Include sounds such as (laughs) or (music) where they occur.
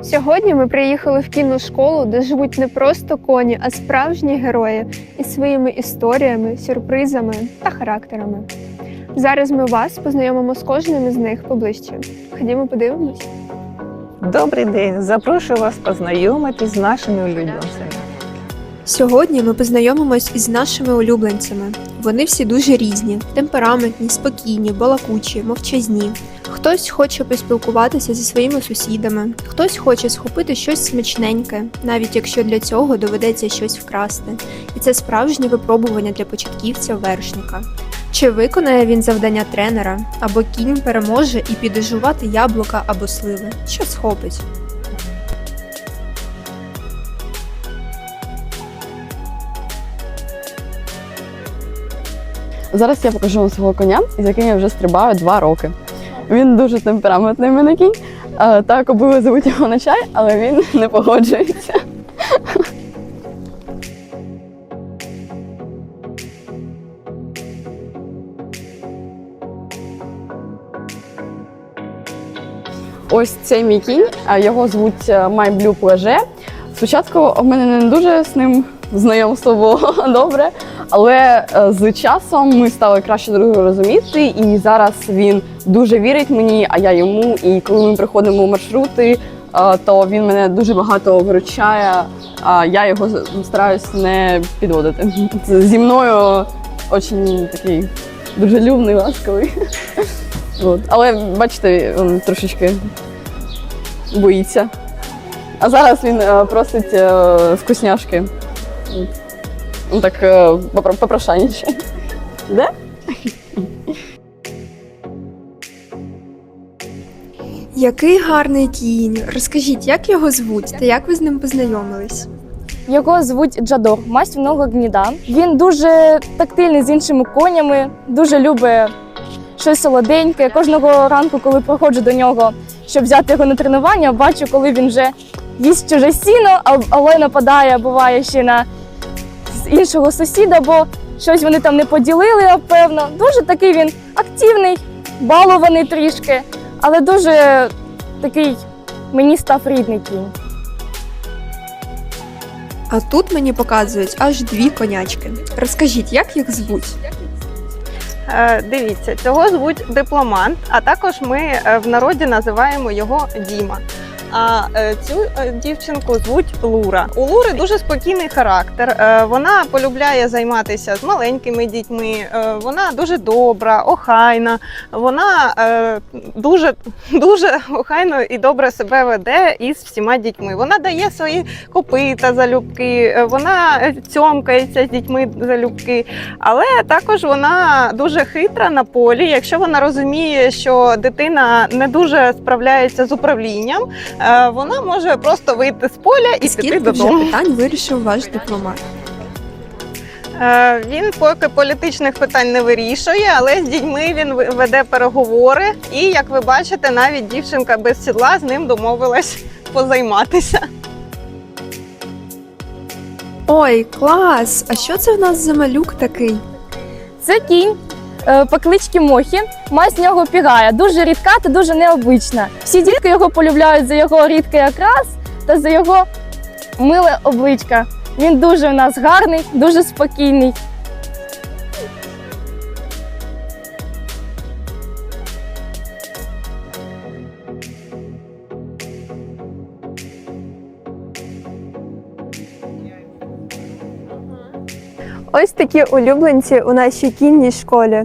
Сьогодні ми приїхали в кінну школу, де живуть не просто коні, а справжні герої із своїми історіями, сюрпризами та характерами. Зараз ми вас познайомимо з кожним із них поближче. Ходімо подивимось. Добрий день! Запрошую вас познайомитись з нашими улюбленцями. Сьогодні ми познайомимось із нашими улюбленцями. Вони всі дуже різні: темпераментні, спокійні, балакучі, мовчазні. Хтось хоче поспілкуватися зі своїми сусідами, хтось хоче схопити щось смачненьке, навіть якщо для цього доведеться щось вкрасти. І це справжнє випробування для початківця вершника. Чи виконає він завдання тренера, або кінь переможе і піде жувати яблука або сливи, що схопить? Зараз я покажу вам свого коня, з яким я вже стрибаю два роки. Він дуже темпераментний мене кінь. Так, обоє звуть його на чай, але він не погоджується. Ось цей мій кінь, його звуть е, My Blue Plage. Спочатку в мене не дуже з ним знайомство було (laughs) добре, але е, з часом ми стали краще друг друга розуміти, і зараз він дуже вірить мені, а я йому. І коли ми приходимо у маршрути, е, то він мене дуже багато виручає, а я його стараюсь не підводити. Зі мною дуже такий дружелюбний, ласковий. (laughs) От. Але бачите, він трошечки боїться. А зараз він е, просить вкусняшки. Ну так е, попро- попрошайніше. Де? Який гарний кінь! Розкажіть, як його звуть та як ви з ним познайомились? Його звуть Джадор, масть много гніда. Він дуже тактильний з іншими конями, дуже любить щось солоденьке. Кожного ранку, коли приходжу до нього, щоб взяти його на тренування, бачу, коли він вже їсть чуже сіно, а- але нападає, буває ще на іншого сусіда, бо щось вони там не поділили, певно. Дуже такий він активний, балований трішки, але дуже такий мені став рідний кінь. А тут мені показують аж дві конячки. Розкажіть, як їх звуть? Е, Дивіться, цього звуть дипломант, а також ми е, в народі називаємо його Діма. А е, цю е, дівчинку звуть Лура. У Лури дуже спокійний характер. Е, Вона полюбляє займатися з маленькими дітьми. Вона дуже добра, охайна. Вона дуже дуже охайно і добре себе веде із всіма дітьми. Вона дає свої копита залюбки, вона цьомкається з дітьми залюбки. Але також вона дуже хитра на полі. Якщо вона розуміє, що дитина не дуже справляється з управлінням, вона може просто вийти з поля і піти Скільки вже додому. питань вирішив ваш дипломат? Е, Він поки політичних питань не вирішує, але з дітьми він веде переговори. І як ви бачите, навіть дівчинка без сідла з ним домовилась позайматися. Ой, клас! А що це в нас за малюк такий? Це кінь е, по кличці Мохі. Масть нього пігає. Дуже рідка та дуже необична. Всі дітки його полюбляють за його рідкий окрас та за його миле обличка. Він дуже у нас гарний, дуже спокійний. Ось такі улюбленці у нашій кінній школі.